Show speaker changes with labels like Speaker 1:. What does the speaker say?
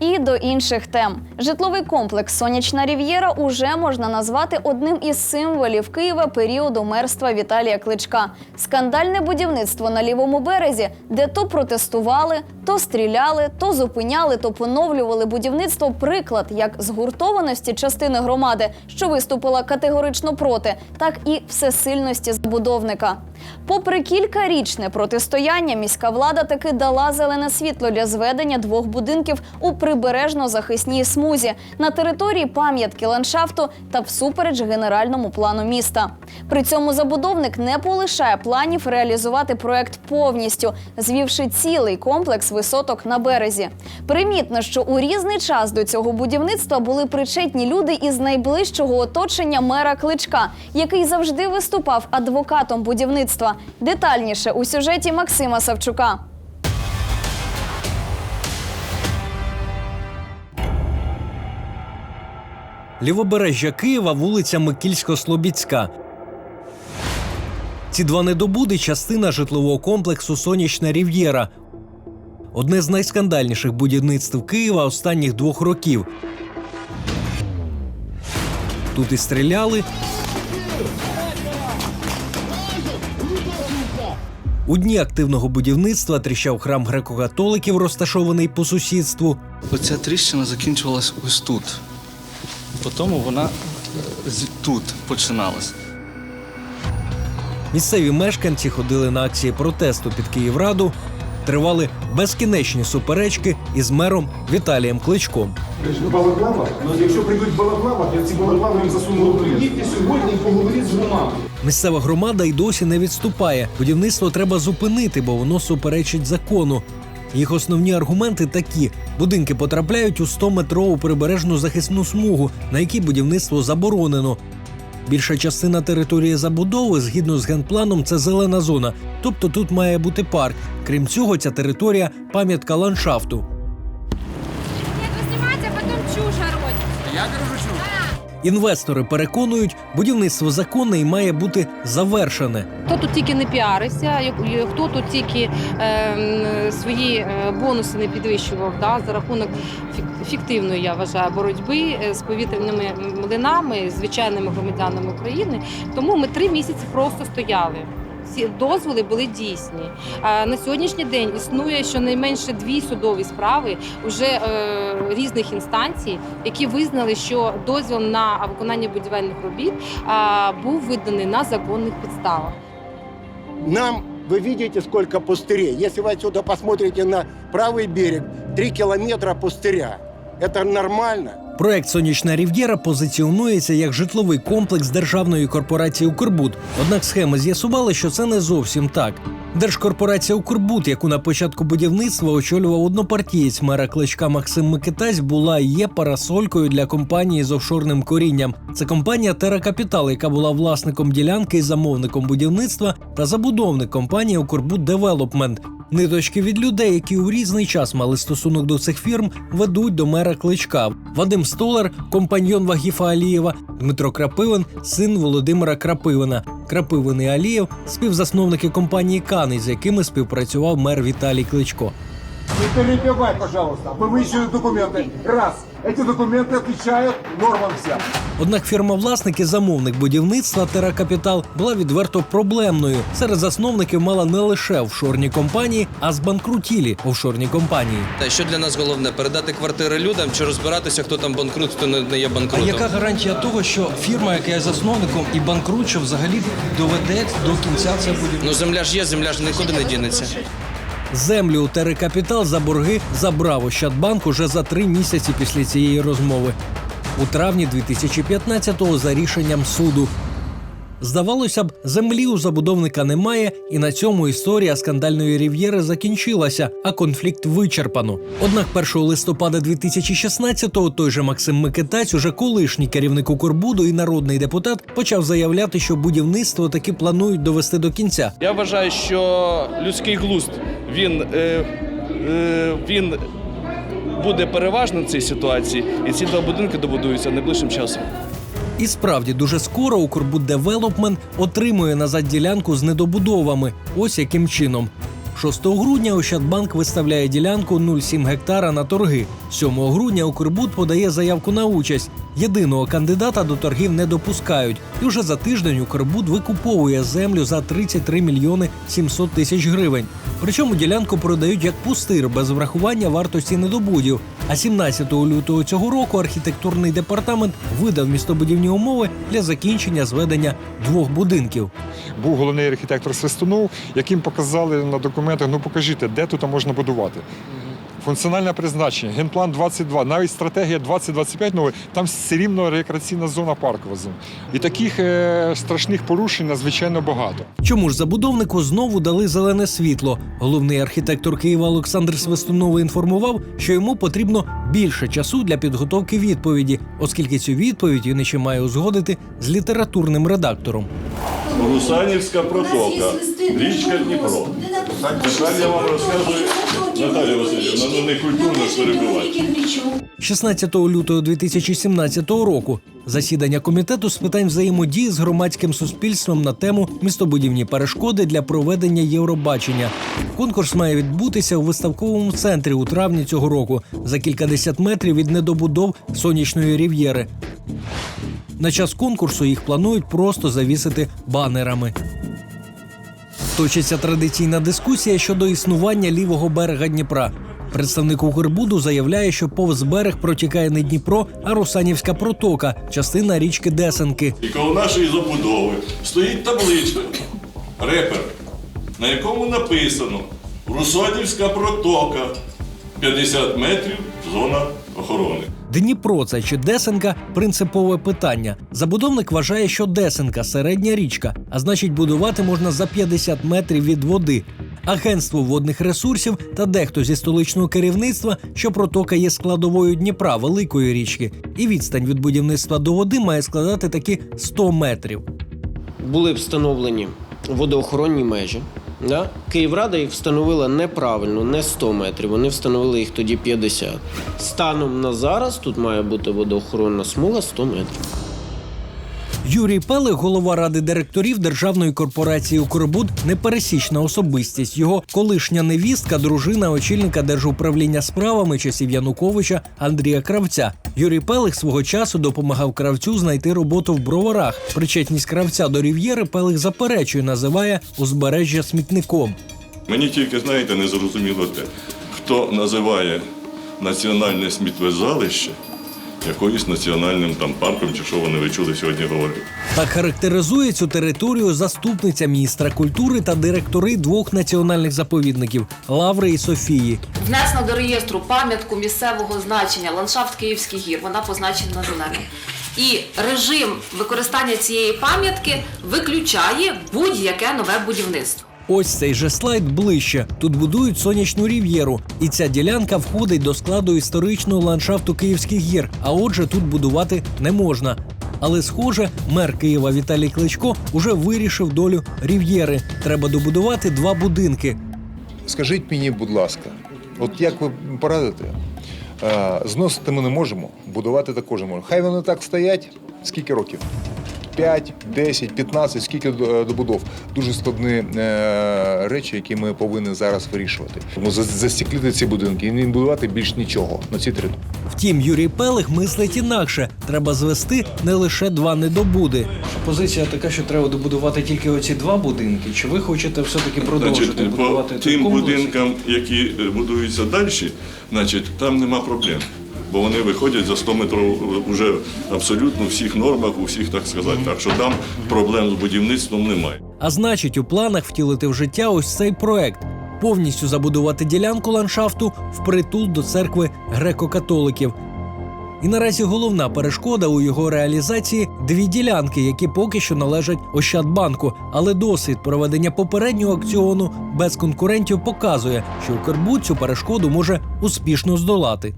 Speaker 1: І до інших тем. Житловий комплекс Сонячна Рів'єра уже можна назвати одним із символів Києва періоду мерства Віталія Кличка. Скандальне будівництво на лівому березі, де то протестували, то стріляли, то зупиняли, то поновлювали будівництво. Приклад як згуртованості частини громади, що виступила категорично проти, так і всесильності забудовника. Попри кількарічне протистояння, міська влада таки дала зелене світло для зведення двох будинків у прибережно-захисній смузі на території пам'ятки ландшафту та всупереч генеральному плану міста. При цьому забудовник не полишає планів реалізувати проект повністю, звівши цілий комплекс висоток на березі. Примітно, що у різний час до цього будівництва були причетні люди із найближчого оточення мера Кличка, який завжди виступав адвокатом будівництва. Детальніше у сюжеті Максима Савчука.
Speaker 2: Лівобережжя Києва, вулиця Микільсько-Слобідська. Ці два недобуди частина житлового комплексу Сонячна Рів'єра. Одне з найскандальніших будівництв Києва останніх двох років. Тут і стріляли. У дні активного будівництва тріщав храм греко-католиків, розташований по сусідству.
Speaker 3: Оця тріщина закінчувалась ось тут. Потім вона е, тут починалась.
Speaker 2: Місцеві мешканці ходили на акції протесту під Київраду. Тривали безкінечні суперечки із мером Віталієм Кличком.
Speaker 4: Балаклава, ну якщо прийдуть балаклава, я ці балаклави їм засуну. Їдьте сьогодні і поговоріть з громадою.
Speaker 2: Місцева громада й досі не відступає. Будівництво треба зупинити, бо воно суперечить закону. Їх основні аргументи такі: будинки потрапляють у 100-метрову прибережну захисну смугу, на якій будівництво заборонено. Більша частина території забудови, згідно з генпланом, це зелена зона, тобто тут має бути парк. Крім цього, ця територія пам'ятка ландшафту. Інвестори переконують, будівництво законне і має бути завершене.
Speaker 5: Хто тут тільки не піарився, хто тут тільки е, свої бонуси не підвищував да, за рахунок фіктивної, я вважаю, боротьби е, з повітряними млинами, звичайними громадянами України. Тому ми три місяці просто стояли Ці дозволи були дійсні. А на сьогоднішній день існує щонайменше дві судові справи уже е, різних інстанцій, які визнали, що дозвіл на виконання будівельних робіт а, був виданий на законних підставах.
Speaker 6: Нам, вы видите, сколько пустырей. Если вы отсюда посмотрите на правый берег, 3 километра пустыря. Это нормально?
Speaker 2: Проект Сонячна Рів'єра позиціонується як житловий комплекс державної корпорації Укрбуд. Однак схеми з'ясували, що це не зовсім так. Держкорпорація Укрбуд, яку на початку будівництва очолював однопартієць мера кличка Максим Микитась, була і є парасолькою для компанії з офшорним корінням. Це компанія Тера Капітал, яка була власником ділянки і замовником будівництва та забудовник компанії Укрбуд Девелопмент. Ниточки від людей, які у різний час мали стосунок до цих фірм, ведуть до мера кличка. Вадим Столар, компаньйон Вагіфа Алієва, Дмитро Крапивин, син Володимира Крапивина. Крапивин і Алієв співзасновники компанії Кани, з якими співпрацював мер Віталій Кличко.
Speaker 4: Не перебивай, пожалуйста. Вы выищили документы. Раз. Эти документы отвечают нормам всем.
Speaker 2: Однак фірма-власник і замовник будівництва Тера Капітал була відверто проблемною. Серед засновників мала не лише офшорні компанії, а збанкрутілі офшорні компанії.
Speaker 7: Та що для нас головне передати квартири людям чи розбиратися, хто там банкрут, хто не є
Speaker 8: А
Speaker 7: банкрутом?
Speaker 8: яка гарантія того, що фірма, яка є засновником і банкрут, що взагалі доведе до кінця це будівництво?
Speaker 7: Ну земля ж є, земля ж нікуди не дінеться.
Speaker 2: Землю у Тери Капітал за борги забрав Ощадбанк уже за три місяці після цієї розмови. У травні 2015-го за рішенням суду. Здавалося б, землі у забудовника немає, і на цьому історія скандальної рів'єри закінчилася, а конфлікт вичерпано. Однак 1 листопада 2016-го той же Максим Микитась, уже колишній керівник Укрбуду і народний депутат, почав заявляти, що будівництво таки планують довести до кінця.
Speaker 9: Я вважаю, що людський глузд він, е, е, він буде переважним в цій ситуації, і ці два будинки добудуються найближчим часом.
Speaker 2: І справді дуже скоро Укрбуддевелопмент отримує назад ділянку з недобудовами. Ось яким чином. 6 грудня Ощадбанк виставляє ділянку 0,7 гектара на торги. 7 грудня Укрбуд подає заявку на участь. Єдиного кандидата до торгів не допускають. І вже за тиждень Укрбуд викуповує землю за 33 мільйони 700 тисяч гривень. Причому ділянку продають як пустир без врахування вартості недобудів. А 17 лютого цього року архітектурний департамент видав містобудівні умови для закінчення зведення двох будинків.
Speaker 10: був головний архітектор Свистунов, яким показали на документах, ну покажіть, де тут можна будувати. Функціональне призначення, генплан 22, навіть стратегія 2025 новий, там все рівно рекреаційна зона паркова зона. І таких е, страшних порушень надзвичайно багато.
Speaker 2: Чому ж забудовнику знову дали зелене світло? Головний архітектор Києва Олександр Свистунов інформував, що йому потрібно більше часу для підготовки відповіді, оскільки цю відповідь він ще має узгодити з літературним редактором.
Speaker 11: Русанівська протока, річка Дніпро. Тепер я вам розказую, Наталія Васильівна, ну не культурно ж перебивати.
Speaker 2: 16 лютого 2017 року засідання комітету з питань взаємодії з громадським суспільством на тему містобудівні перешкоди для проведення Євробачення. Конкурс має відбутися у виставковому центрі у травні цього року за кількадесят метрів від недобудов сонячної рів'єри. На час конкурсу їх планують просто завісити банерами. Точиться традиційна дискусія щодо існування лівого берега Дніпра. Представник Укрбуду заявляє, що повз берег протікає не Дніпро, а Русанівська протока, частина річки Десенки.
Speaker 11: І коло нашої забудови стоїть табличка, репер, на якому написано Русанівська протока, 50 метрів зона охорони.
Speaker 2: Дніпро це чи Десенка принципове питання. Забудовник вважає, що Десенка середня річка, а значить, будувати можна за 50 метрів від води. Агентство водних ресурсів та дехто зі столичного керівництва, що протока є складовою Дніпра, великої річки, і відстань від будівництва до води має складати таки 100 метрів.
Speaker 12: були встановлені водоохоронні межі. Да? Київрада їх встановила неправильно, не 100 метрів. Вони встановили їх тоді 50. Станом на зараз тут має бути водоохоронна смуга 100 метрів.
Speaker 2: Юрій Пелих, голова ради директорів державної корпорації Укрбуд, непересічна особистість. Його колишня невістка, дружина очільника держуправління справами часів Януковича Андрія Кравця. Юрій Пелих свого часу допомагав кравцю знайти роботу в броварах. Причетність кравця до рів'єри Пелих заперечує, називає узбережжя смітником.
Speaker 11: Мені тільки, знаєте, не зрозуміло те, хто називає національне сміттєзвалище якоюсь національним там парком, чи що вони ви чули сьогодні говорити.
Speaker 2: Так характеризує цю територію заступниця міністра культури та директори двох національних заповідників Лаври і Софії.
Speaker 13: Внесено до реєстру пам'ятку місцевого значення ландшафт Київських гір. Вона позначена зеленим. І режим використання цієї пам'ятки виключає будь-яке нове будівництво.
Speaker 2: Ось цей же слайд ближче. Тут будують сонячну рів'єру, і ця ділянка входить до складу історичного ландшафту Київських гір. А отже, тут будувати не можна. Але, схоже, мер Києва Віталій Кличко уже вирішив долю рів'єри. Треба добудувати два будинки.
Speaker 4: Скажіть мені, будь ласка, от як ви порадите? Е, Зносити ми не можемо, будувати також не можемо. Хай вони так стоять, скільки років? 5, 10, 15, скільки е, добудов. Дуже складні е, речі, які ми повинні зараз вирішувати. Тому за- застіклити ці будинки і не будувати більш нічого на цій території.
Speaker 2: Втім, Юрій Пелих мислить інакше. Треба звести не лише два недобуди.
Speaker 8: Позиція така, що треба добудувати тільки оці два будинки. Чи ви хочете все-таки продовжити
Speaker 11: Значить, по
Speaker 8: будувати
Speaker 11: тим
Speaker 8: комплекс?
Speaker 11: будинкам, які е, будуються далі, значить, там нема проблем. Бо вони виходять за 100 метрів вже абсолютно в всіх нормах, у всіх так сказати. Так що там проблем з будівництвом немає.
Speaker 2: А значить, у планах втілити в життя ось цей проект. Повністю забудувати ділянку ландшафту впритул до церкви греко-католиків. І наразі головна перешкода у його реалізації дві ділянки, які поки що належать Ощадбанку. Але досвід проведення попереднього акціону без конкурентів показує, що Укрбуд цю перешкоду може успішно здолати.